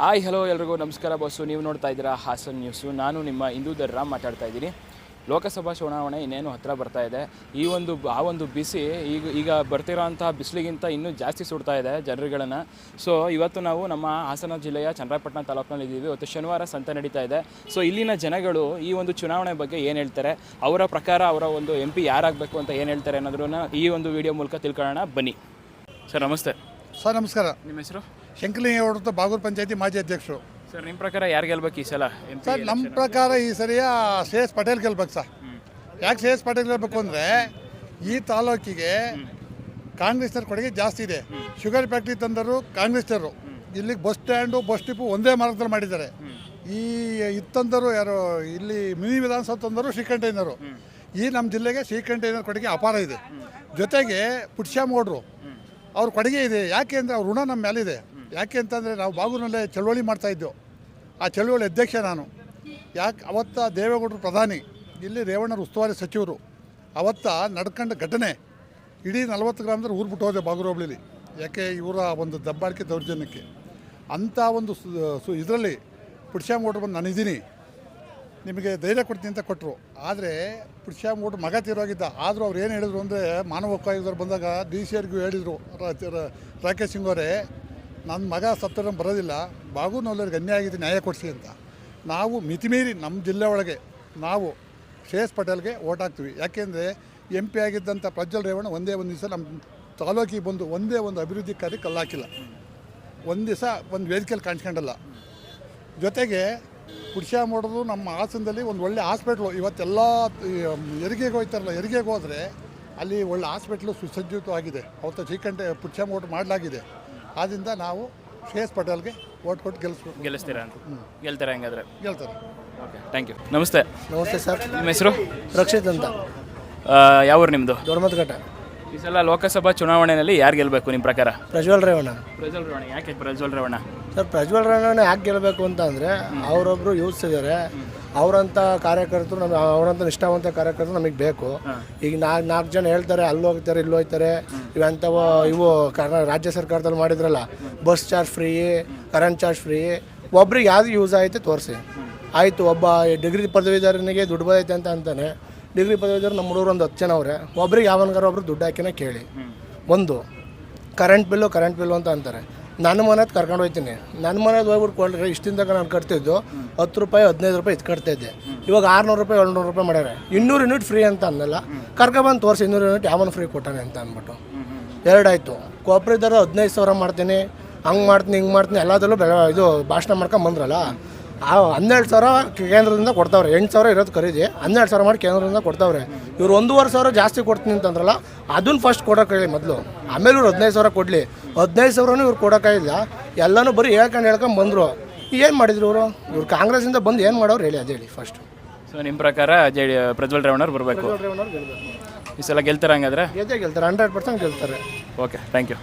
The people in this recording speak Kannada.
ಹಾಯ್ ಹಲೋ ಎಲ್ರಿಗೂ ನಮಸ್ಕಾರ ಬಸ್ಸು ನೀವು ನೋಡ್ತಾ ಇದ್ದೀರಾ ಹಾಸನ್ ನ್ಯೂಸು. ನಾನು ನಿಮ್ಮ ಹಿಂದೂ ರಾಮ್ ಮಾತಾಡ್ತಾ ಇದ್ದೀನಿ. ಲೋಕಸಭಾ ಚುನಾವಣೆ ಇನ್ನೇನು ಹತ್ತಿರ ಬರ್ತಾ ಇದೆ. ಈ ಒಂದು ಆ ಒಂದು ಬಿಸಿ ಈಗ ಈಗ ಬರ್ತಿರೋಂಥ ಬಿಸಿಲಿಗಿಂತ ಇನ್ನೂ ಜಾಸ್ತಿ ಸುಡ್ತಾ ಇದೆ ಜನರುಗಳನ್ನು. ಸೊ ಇವತ್ತು ನಾವು ನಮ್ಮ ಹಾಸನ ಜಿಲ್ಲೆಯ ಚನ್ನರಾಯಪಟ್ಟಣ ತಾಲೂಕಿನಲ್ಲಿ ಇದ್ದೀವಿ. ಇವತ್ತು ಶನಿವಾರ ಸಂತೆ ನಡೀತಾ ಇದೆ. ಸೊ ಇಲ್ಲಿನ ಜನಗಳು ಈ ಒಂದು ಚುನಾವಣೆ ಬಗ್ಗೆ ಏನು ಹೇಳ್ತಾರೆ? ಅವರ ಪ್ರಕಾರ ಅವರ ಒಂದು ಎಂ ಪಿ ಯಾರಾಗಬೇಕು ಅಂತ ಏನು ಹೇಳ್ತಾರೆ ಅನ್ನೋದನ್ನ ಈ ಒಂದು ವಿಡಿಯೋ ಮೂಲಕ ತಿಳ್ಕೊಳ್ಳೋಣ. ಬನ್ನಿ. ಸರ್ ನಮಸ್ತೆ. ಸರ್ ನಮಸ್ಕಾರ. ನಿಮ್ಮ ಹೆಸರು? ಶಂಕಲಿಂಗೇಗೌಡರು ಬಾಗೂರು ಪಂಚಾಯತಿ ಮಾಜಿ ಅಧ್ಯಕ್ಷರು. ಸರ್ ನಿಮ್ಮ ಪ್ರಕಾರ ಯಾರು ಗೆಲ್ಬೇಕು ಈ ಸಲ? ಸರ್ ನಮ್ಮ ಪ್ರಕಾರ ಈ ಸರಿಯ ಶ್ರೇಯಸ್ ಪಟೇಲ್ ಗೆಲ್ಬೇಕು ಸರ್. ಯಾಕೆ ಶ್ರೇಯಸ್ ಪಟೇಲ್ ಗೆಲ್ಬೇಕು ಅಂದರೆ ಈ ತಾಲೂಕಿಗೆ ಕಾಂಗ್ರೆಸ್ನವ್ರ ಕೊಡುಗೆ ಜಾಸ್ತಿ ಇದೆ. ಶುಗರ್ ಫ್ಯಾಕ್ಟ್ರಿ ತಂದರು ಕಾಂಗ್ರೆಸ್ನವರು. ಇಲ್ಲಿಗೆ ಬಸ್ ಸ್ಟ್ಯಾಂಡು ಬಸ್ ಡಿಪು ಒಂದೇ ಮಾರ್ಗದಲ್ಲಿ ಮಾಡಿದ್ದಾರೆ. ಈ ಇತ್ತಂದರು ಯಾರು? ಇಲ್ಲಿ ಮಿನಿ ವಿಧಾನಸೌಧ ತಂದರು ಶ್ರೀಕಂಠಯ್ಯನವರು. ಈ ನಮ್ಮ ಜಿಲ್ಲೆಗೆ ಶ್ರೀಕಂಠಯ್ಯನವ್ರ ಕೊಡುಗೆ ಅಪಾರ ಇದೆ. ಜೊತೆಗೆ ಪುಟ್ಶ್ಯಾಮಗೌಡರು ಅವ್ರ ಕೊಡುಗೆ ಇದೆ. ಯಾಕೆ ಅಂದರೆ ಅವ್ರ ಋಣ ನಮ್ಮ ಮೇಲಿದೆ ಯಾಕೆ ಅಂತಂದರೆ ನಾವು ಬಾಗೂರಿನಲ್ಲೇ ಚಳುವಳಿ ಮಾಡ್ತಾ ಇದ್ದೆವು. ಆ ಚಳುವಳಿ ಅಧ್ಯಕ್ಷ ನಾನು. ಯಾಕೆ ಅವತ್ತ ದೇವೇಗೌಡರು ಪ್ರಧಾನಿ, ಇಲ್ಲಿ ರೇವಣ್ಣರು ಉಸ್ತುವಾರಿ ಸಚಿವರು, ಅವತ್ತ ನಡ್ಕೊಂಡ ಘಟನೆ, ಇಡೀ ನಲವತ್ತು ಗ್ರಾಮದಲ್ಲಿ ಊರು ಬಿಟ್ಟು ಹೋದೆ ಬಾಗೂರು ಹೋಬಳಿಲಿ. ಯಾಕೆ ಇವರ ಒಂದು ದಬ್ಬಾಳಿಕೆ ದೌರ್ಜನ್ಯಕ್ಕೆ? ಅಂಥ ಒಂದು ಸು ಇದರಲ್ಲಿ ಪುಟ್ಶ್ಯಾಮಗೌಡರು ಬಂದು ನಾನಿದ್ದೀನಿ ನಿಮಗೆ ಧೈರ್ಯ ಕೊಡ್ತೀನಿ ಅಂತ ಕೊಟ್ಟರು ಆದರೆ ಪುಟ್ಶ್ಯಾಮಗೌಡರು ಮಗ ತೀರೋಗಿದ್ದ ಆದರೂ ಅವ್ರು ಏನು ಹೇಳಿದ್ರು ಅಂದರೆ ಮಾನವ ಹಕ್ಕು ಬಂದಾಗ ಡಿ ಸಿ ಅವ್ರಿಗೂ ಹೇಳಿದರು. ರಾಕೇಶ್ ಸಿಂಗ್ ಅವರೇ ನನ್ನ ಮಗ ಸತ್ತರ ಬರೋದಿಲ್ಲ. ಬಾಗೂನವ್ರಿಗೆ ಅನ್ಯಾಯ ಆಗಿದೆ ನ್ಯಾಯ ಕೊಡಿಸಿ ಅಂತ. ನಾವು ಮಿತಿಮೀರಿ ನಮ್ಮ ಜಿಲ್ಲೆ ಒಳಗೆ ನಾವು ಶ್ರೇಯಸ್ ಪಟೇಲ್ಗೆ ಓಟ್ ಹಾಕ್ತೀವಿ. ಯಾಕೆಂದರೆ ಎಂ ಪಿ ಆಗಿದ್ದಂಥ ಪ್ರಜ್ವಲ್ ರೇವಣ್ಣ ಒಂದೇ ಒಂದು ದಿವಸ ನಮ್ಮ ತಾಲೂಕಿಗೆ ಬಂದು ಒಂದೇ ಒಂದು ಅಭಿವೃದ್ಧಿ ಕಾರ್ಯ ಕಲ್ಲಾಕಿಲ್ಲ ಒಂದು ದಿವಸ ಒಂದು ವೇದಿಕೆಯಲ್ಲಿ ಕಾಣಿಸ್ಕೊಂಡಲ್ಲ. ಜೊತೆಗೆ ಕುಡ್ಶಾ ಮಾಡೋದು ನಮ್ಮ ಹಾಸನದಲ್ಲಿ ಒಂದು ಒಳ್ಳೆ ಹಾಸ್ಪಿಟ್ಲು. ಇವತ್ತೆಲ್ಲ ಹೆರಿಗೆಗೆ ಹೋಗ್ತಾರಲ್ಲ, ಹೆರಿಗೆಗೆ ಹೋದರೆ ಅಲ್ಲಿ ಒಳ್ಳೆ ಹಾಸ್ಪಿಟ್ಲು ಸುಸಜ್ಜಿತವಾಗಿದೆ. ಅವತ್ತು ಶ್ರೀಕಂಠ ಮೋಟ್ ಮಾಡಲಾಗಿದೆ. ಆದ್ದರಿಂದ ನಾವು ಶ್ರೇಯಸ್ ಪಟೇಲ್ಗೆ ಓಟ್ ಕೊಟ್ಟು ಗೆಲ್ಲಿಸ್ಬೇಕು. ಗೆಲ್ಲಿಸ್ತೀರಾ ಅಂತ? ಗೆಲ್ತೀರಾ ಹೆಂಗಾದ್ರೆ? ಗೆಲ್ತಾರೆ. ಓಕೆ ಥ್ಯಾಂಕ್ ಯು ನಮಸ್ತೆ. ನಮಸ್ತೆ ಸರ್. ನಿಮ್ಮ ಹೆಸರು? ರಕ್ಷಿತ್ ಅಂತ. ಯಾವ ಊರು ನಿಮ್ಮದು ದೊಡ್ಡಮತಘಟ್ಟ ಈ ಸಲ ಲೋಕಸಭಾ ಚುನಾವಣೆಯಲ್ಲಿ ಯಾರು ಗೆಲ್ಲಬೇಕು ನಿಮ್ಮ ಪ್ರಕಾರ? ಪ್ರಜ್ವಲ್ ರೇವಣ್ಣ. ಪ್ರಜ್ವಲ್ ರೇವಣ್ಣ ಯಾಕೆ ಪ್ರಜ್ವಲ್ ರೇವಣ್ಣ? ಸರ್ ಪ್ರಜ್ವಲ್ ರೇವಣ್ಣ ಯಾಕೆ ಗೆಲ್ಲಬೇಕು ಅಂತ ಅಂದರೆ ಅವರೊಬ್ಬರು ಯೂತ್ಸ್ ಇದ್ದಾರೆ ಅವರಂಥ ಕಾರ್ಯಕರ್ತರು ನಮ್ಗೆ ಅವರಂಥ ನಿಷ್ಠಾವಂತ ಕಾರ್ಯಕರ್ತರು ನಮಗೆ ಬೇಕು. ಈಗ ನಾಲ್ಕು ನಾಲ್ಕು ಜನ ಹೇಳ್ತಾರೆ ಅಲ್ಲಿ ಹೋಗ್ತಾರೆ ಇಲ್ಲಿ ಹೋಗ್ತಾರೆ. ಇವಂಥವು ಇವು ಕರ್ನಾ ರಾಜ್ಯ ಸರ್ಕಾರದಲ್ಲಿ ಮಾಡಿದ್ರಲ್ಲ bus charge free current charge free ಒಬ್ರಿಗೆ ಯಾವ್ದು ಯೂಸ್ ಆಯಿತು ತೋರಿಸಿ. ಆಯಿತು ಒಬ್ಬ ಡಿಗ್ರಿ ಪದವೀಧರನಿಗೆ ದುಡ್ಡು ಬದೈತೆ ಅಂತ ಅಂತಾನೆ ಡಿಗ್ರಿ ಪದವೀಧರ ನಮ್ಮ ಹುಡುಗರು ಒಂದು ಹತ್ತು ಜನ ಅವ್ರೆ ಒಬ್ರಿಗೆ ಯಾವನ್ಗಾರ ಒಬ್ರು ದುಡ್ಡು ಹಾಕಿನ ಕೇಳಿ. ಒಂದು ಕರೆಂಟ್ ಬಿಲ್ಲು ಕರೆಂಟ್ ಬಿಲ್ಲು ಅಂತ ಅಂತಾರೆ. ನನ್ನ ಮನೆದು ಕರ್ಕೊಂಡು ಹೋಗ್ತೀನಿ ನನ್ನ ಮನೆದು ಹೋಗ್ಬಿಟ್ಟು ಕೊಂಡ್ರೆ ಇಷ್ಟಿಂದ ನಾನು ಕಟ್ತಿದ್ದು ಹತ್ತು ರೂಪಾಯಿ, ಹದಿನೈದು ರೂಪಾಯಿ ಇದು ಕಟ್ತಾ ಇದ್ದೆ ಇವಾಗ ಆರುನೂರು ರೂಪಾಯಿ, ಏಳ್ನೂರು ರೂಪಾಯಿ ಮಾಡ್ಯಾರೆ. ಇನ್ನೂರು ಯೂನಿಟ್ ಫ್ರೀ ಅಂತ ಅಂದಲ್ಲ ಕರ್ಕೊಬಂದು ತೋರಿಸಿ, ಇನ್ನೂರು ಯೂನಿಟ್ ಯಾವನು ಫ್ರೀ ಕೊಟ್ಟಾನೆ ಅಂತ ಅಂದ್ಬಿಟ್ಟು. ಎರಡಾಯಿತು. ಕೊಪ್ರಿದಾರ ಹದಿನೈದು ಸಾವಿರ ಮಾಡ್ತೀನಿ, ಹಂಗೆ ಮಾಡ್ತೀನಿ, ಹಿಂಗೆ ಮಾಡ್ತೀನಿ, ಎಲ್ಲದರಲ್ಲೂ ಬೆಳ ಇದು ಭಾಷಣ ಮಾಡ್ಕೊಂಡು ಬಂದ್ರಲ್ಲ ಹನ್ನೆರಡು ಸಾವಿರ ಕೇಂದ್ರದಿಂದ ಕೊಡ್ತಾವ್ರೆ. ಎಂಟು ಸಾವಿರ ಇರೋದು ಖರೀದಿ. ಹನ್ನೆರಡು ಸಾವಿರ ಮಾಡಿ ಕೇಂದ್ರದಿಂದ ಕೊಡ್ತಾವ್ರೆ. ಇವ್ರು ಒಂದೂವರೆ ಸಾವಿರ ಜಾಸ್ತಿ ಕೊಡ್ತೀನಿ ಅಂತಂದ್ರಲ್ಲ ಅದನ್ನು ಫಸ್ಟ್ ಕೊಡೋಕೆ ಹೇಳಿ ಮೊದಲು. ಆಮೇಲೆ ಇವ್ರು ಹದಿನೈದು ಸಾವಿರ ಕೊಡಲಿ. ಹದಿನೈದು ಸಾವಿರನೂ ಇವ್ರು ಕೊಡೋಕ್ಕಾಗಿಲ್ಲ ಎಲ್ಲನೂ ಬರೀ ಹೇಳ್ಕೊಂಡು ಹೇಳ್ಕೊಂಡು ಬಂದರು. ಏನು ಮಾಡಿದ್ರು ಇವರು? ಇವ್ರು ಕಾಂಗ್ರೆಸ್ಸಿಂದ ಬಂದು ಏನು ಮಾಡೋರು ಹೇಳಿ ಅದೇ ಹೇಳಿ ಫಸ್ಟ್ ಸೊ ನಿಮ್ಮ ಪ್ರಕಾರ ಜೆ ಡಿ ಪ್ರಜ್ವಲ್ ರೇವಣ್ಣವ್ರು ಬರಬೇಕು. ಈ ಸಲ ಗೆಲ್ತಾರೆ ಹಂಗಾದ್ರೆ? ಗೆದ್ದೇ ಗೆಲ್ತಾರೆ? ಹಂಡ್ರೆಡ್ ಪರ್ಸೆಂಟ್ ಗೆಲ್ತಾರೆ. Okay thank you